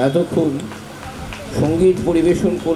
এতক্ষণ সংগীত পরিবেশন কর